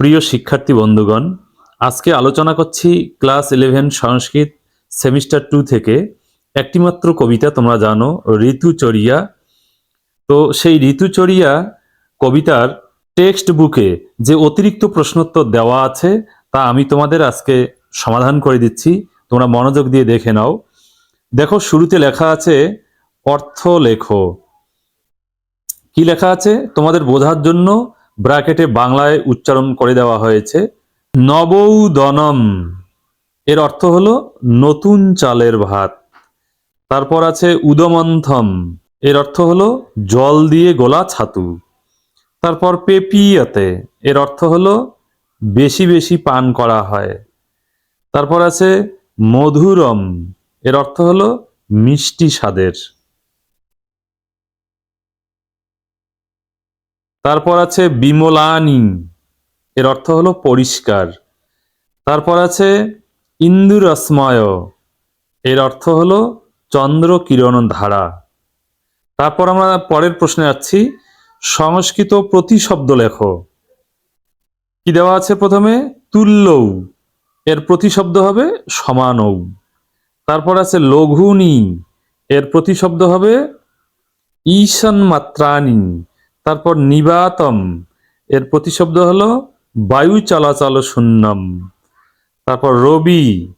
প্রিয় শিক্ষার্থী বন্ধুগণ, আজকে আলোচনা করছি class eleven Sanskrit semester two থেকে। একটিমাত্র কবিতা তোমরা জানো, ঋতুচরিয়া। তো সেই ঋতুচরিয়া কবিতার টেক্সট বুকে যে অতিরিক্ত প্রশ্নোত্তর দেওয়া আছে, তা আমি তোমাদের আজকে সমাধান করে দিচ্ছি। তোমরা মনোযোগ দিয়ে দেখে নাও। দেখো, শুরুতে লেখা আছে, অর্থ লেখো। কি লেখা আছে? তোমাদের বোঝার জন্য ব্র্যাকেটে বাংলায় উচ্চারণ করে দেওয়া হয়েছে, নবৌদনম। এর অর্থ হলো নতুন চালের ভাত। তারপর আছে উদমন্থম। এর অর্থ হলো জল দিয়ে গোলা ছাতু। তারপর পেপিয়াতে। এর অর্থ হলো বেশি বেশি পান করা হয়। তারপর আছে মধুরম। এর অর্থ হলো মিষ্টি স্বাদের। তারপর আছে বিমলানি। এর অর্থ হলো পরিষ্কার। তারপর আছে ইন্দুরশ্ময় এর অর্থ হলো চন্দ্র কিরণ ধারা তারপর আমরা পরের প্রশ্নে যাচ্ছি, সংস্কৃত প্রতিশব্দ লেখ। কি দেওয়া আছে প্রথমে? তুল্যৌ। এর প্রতিশব্দ হবে সমানৌ। তারপর আছে লঘুনি এর প্রতিশব্দ হবে ঈশন মাত্রানি তারপর নিবাতম। এর প্রতিশব্দ হলো, বায়ু চলাচল শূন্যম। তারপর রবি।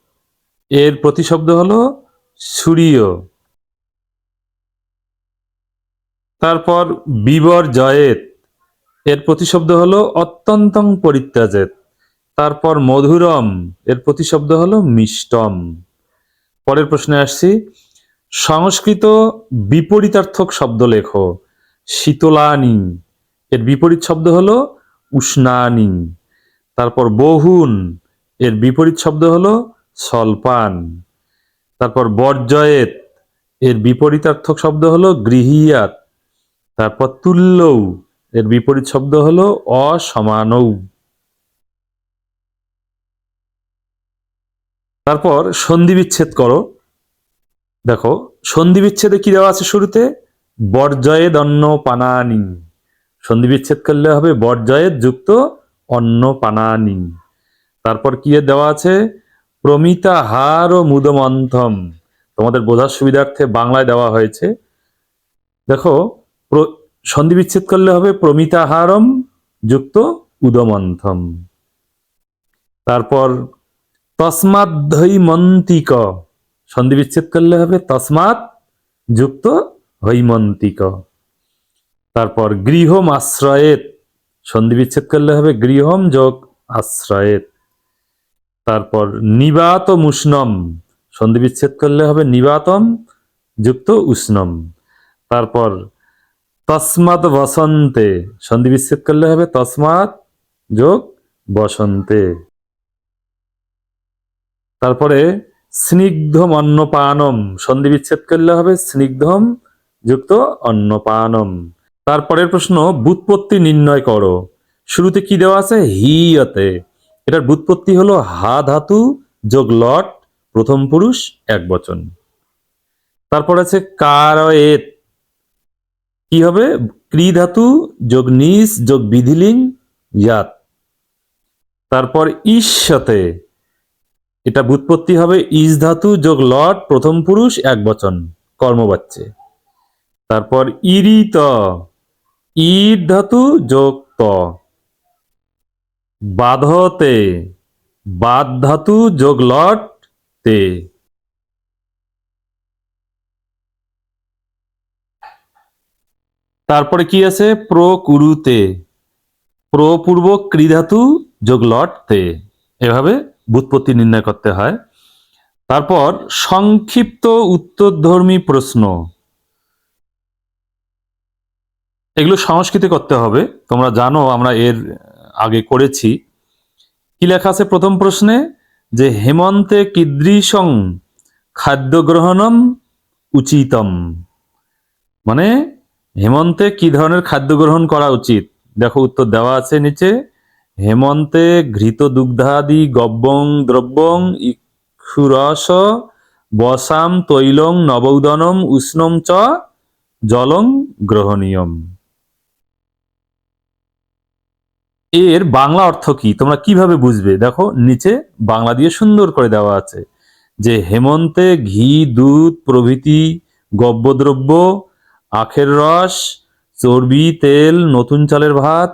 এর প্রতিশব্দ হলো, সূর্য। তারপর বিবর জয়েত। এর প্রতিশব্দ হলো, অত্যন্তং পরিত্যাজেত তারপর মধুরম। এর প্রতিশব্দ হলো, মিষ্টম। পরের প্রশ্নে আসছি, সংস্কৃত বিপরীতার্থক শব্দ লেখো। শীতলানি। এর বিপরীত শব্দ হলো উষ্ণানি। তারপর বহুন, এর বিপরীত শব্দ হলো স্বল্পান। তারপর বর্জয়েত, এর বিপরীতার্থক শব্দ হলো গৃহিয়াত। তারপর তুল্যৌ, এর বিপরীত শব্দ হলো অসমানৌ। তারপর সন্ধি বিচ্ছেদ করো। দেখো সন্ধি বিচ্ছেদে কি দেওয়া আছে শুরুতে? বর্জয়েদ অন্ন পানানি সন্ধি বিচ্ছেদ করলে হবে বর্জয়েদ যুক্ত অন্ন পানানি তারপর কি দেওয়া আছে? প্রমিতা হার ও মুদমন্থম তোমাদের বোঝার সুবিধার্থে বাংলায় দেওয়া হয়েছে। দেখো সন্ধি বিচ্ছেদ করলে হবে প্রমিতাহারম যুক্ত উদমন্থম। তারপর তসমাদ্ধৈমন্তিক। সন্ধি বিচ্ছেদ করলে হবে তসমাৎ যুক্ত হৈমন্তিক। তারপর গৃহম আশ্রয়েত। সন্ধি বিচ্ছেদ করলে হবে গৃহম যোগ আশ্রয়েত। তারপর নিবাত মুষ্ণম সন্ধি বিচ্ছেদ করলে হবে নিবাতম যুক্ত উষ্ণম। তারপর তসমাৎ বসন্তে। সন্ধি বিচ্ছেদ করলে হবে তসমাৎ যোগ বসন্তে। তারপরে স্নিগ্ধম অন্নপানম। সন্ধি বিচ্ছেদ করলে হবে স্নিগ্ধম যুক্ত অন্নপানম। তারপরের প্রশ্ন, বুৎপত্তি নির্ণয় করো। শুরুতে কি দেওয়া আছে? হিয়তে। এটার বুৎপত্তি হলো হা ধাতু যোগ লট, প্রথম পুরুষ, এক বচন। তারপর আছে কারয়েত। কি হবে? ক্রি ধাতু যোগ নিস যোগ বিধিলিং ইয়াত। তারপর ঈশতে এটা বুৎপত্তি হবে ইস ধাতু যোগ লট, প্রথম পুরুষ, এক বচন। কর্মবাচ্যে। তারপর ইরিত, ঈদ ধাতু যোগ ত। বাধতে, বাদ ধাতু যোগ লট তে। তারপরে কি আছে? প্রকুরুতে প্রপূর্ব ক্রিধাতু যোগ লট তে। এভাবে বুৎপত্তি নির্ণয় করতে হয়। তারপর সংক্ষিপ্ত উত্তরধর্মী প্রশ্ন। এগুলো সংস্কৃতি করতে হবে। তোমরা জানো আমরা এর আগে করেছি। কি লেখা আছে প্রথম প্রশ্নে? যে হেমন্তে কিদৃশং খাদ্য গ্রহণম উচিতম। মানে হেমন্তে কি ধরনের খাদ্য গ্রহণ করা উচিত? দেখো উত্তর দেওয়া আছে নিচে। হেমন্তে ঘৃত দুগ্ধাদি গব্বং দ্রব্যং ইক্ষুরস বসাম তৈলং নবৌদনম উষ্ণম চ জলং গ্রহণীয়ম। এর বাংলা অর্থ কি? তোমরা কীভাবে বুঝবে? দেখো, নিচে বাংলা দিয়ে সুন্দর করে দেওয়া আছে যে হেমন্তে ঘি, দুধ, প্রভৃতি, গব্যদ্রব্য, আখের রস, চর্বি, তেল, নতুন চালের ভাত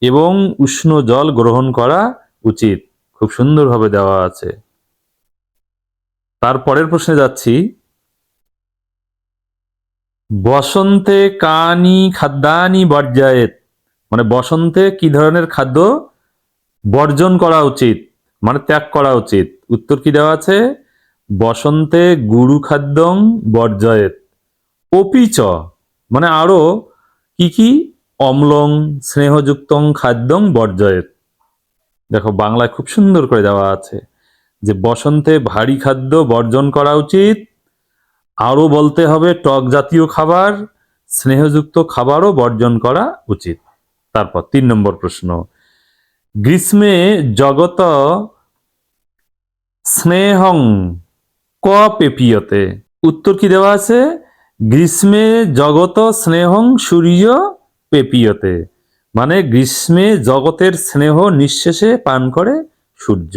এবং উষ্ণ জল গ্রহণ করা উচিত। খুব সুন্দরভাবে দেওয়া আছে। তারপরের প্রশ্নে যাচ্ছি। বসন্তে কানি খাদ্যানি বর্জায়েত। মানে বসন্তে কি ধরনের খাদ্য বর্জন করা উচিত? মানে ত্যাগ করা উচিত? উত্তর কি দেওয়া আছে? বসন্তে গুরু খাদ্যং বর্জয়েত। অপিচ মানে আরও কি কি? অম্লং স্নেহযুক্তং খাদ্যং বর্জয়েত। দেখো, বাংলায় খুব সুন্দর করে দেওয়া আছে যে বসন্তে ভারী খাদ্য বর্জন করা উচিত। আরও বলতে হবে টক জাতীয় খাবার, স্নেহযুক্ত খাবারও বর্জন করা উচিত। তারপর তিন নম্বর প্রশ্ন। গ্রীষ্মে জগত স্নেহং ক পেপিয়তে? উত্তর কি দেওয়া আছে? গ্রীষ্মে জগত স্নেহং সূর্য পেপিয়তে। মানে গ্রীষ্মে জগতের স্নেহ নিঃশেষে পান করে সূর্য।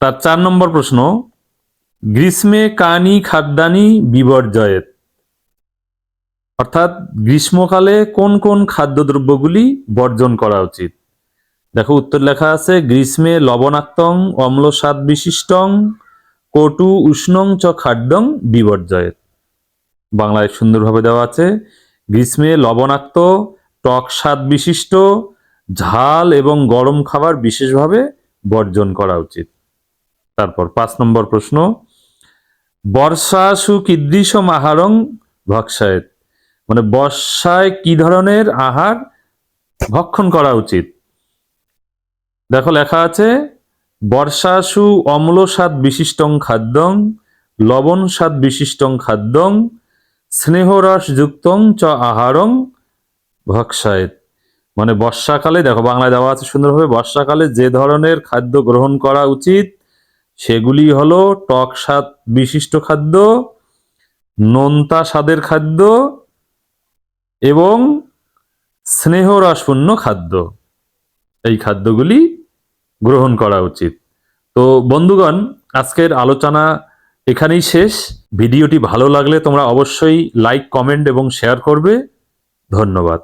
তার চার নম্বর প্রশ্ন, গ্রীষ্মে কানি খাদ্যানি বিবর্জয়েত? অর্থাৎ গ্রীষ্মকালে কোন কোন খাদ্যদ্রব্যগুলি বর্জন করা উচিত? দেখো, উত্তর লেখা আছে, গ্রীষ্মে লবণাক্তং অম্ল স্বাদ বিশিষ্টং, কটু উষ্ণং চ খাদ্যং বিবর্জয়েত। বাংলায় সুন্দরভাবে দেওয়া আছে, গ্রীষ্মে লবণাক্ত, টক স্বাদ বিশিষ্ট, ঝাল এবং গরম খাবার বিশেষভাবে বর্জন করা উচিত। তারপর পাঁচ নম্বর প্রশ্ন বর্ষাসু কীদৃশম আহারং ভক্ষায়েত। মানে বর্ষায় কি ধরনের আহার ভক্ষণ করা উচিত? দেখো লেখা আছে, বর্ষাসু অম্ল স্বাদ বিশিষ্টং খাদ্যং, লবণ স্বাদ বিশিষ্টং খাদ্যং, স্নেহরস যুক্তং চ আহারং ভক্ষায়েত। মানে বর্ষাকালে, দেখো বাংলায় দেওয়া আছে সুন্দরভাবে, বর্ষাকালে যে ধরনের খাদ্য গ্রহণ করা উচিত, সেগুলি হলো টক স্বাদ বিশিষ্ট খাদ্য, নোনতা স্বাদের খাদ্য এবং স্নেহরাসপূর্ণ খাদ্য। এই খাদ্যগুলি গ্রহণ করা উচিত। তো বন্ধুগণ, আজকের আলোচনা এখানেই শেষ। ভিডিওটি ভালো লাগলে তোমরা অবশ্যই লাইক কমেন্ট এবং শেয়ার করবে। ধন্যবাদ।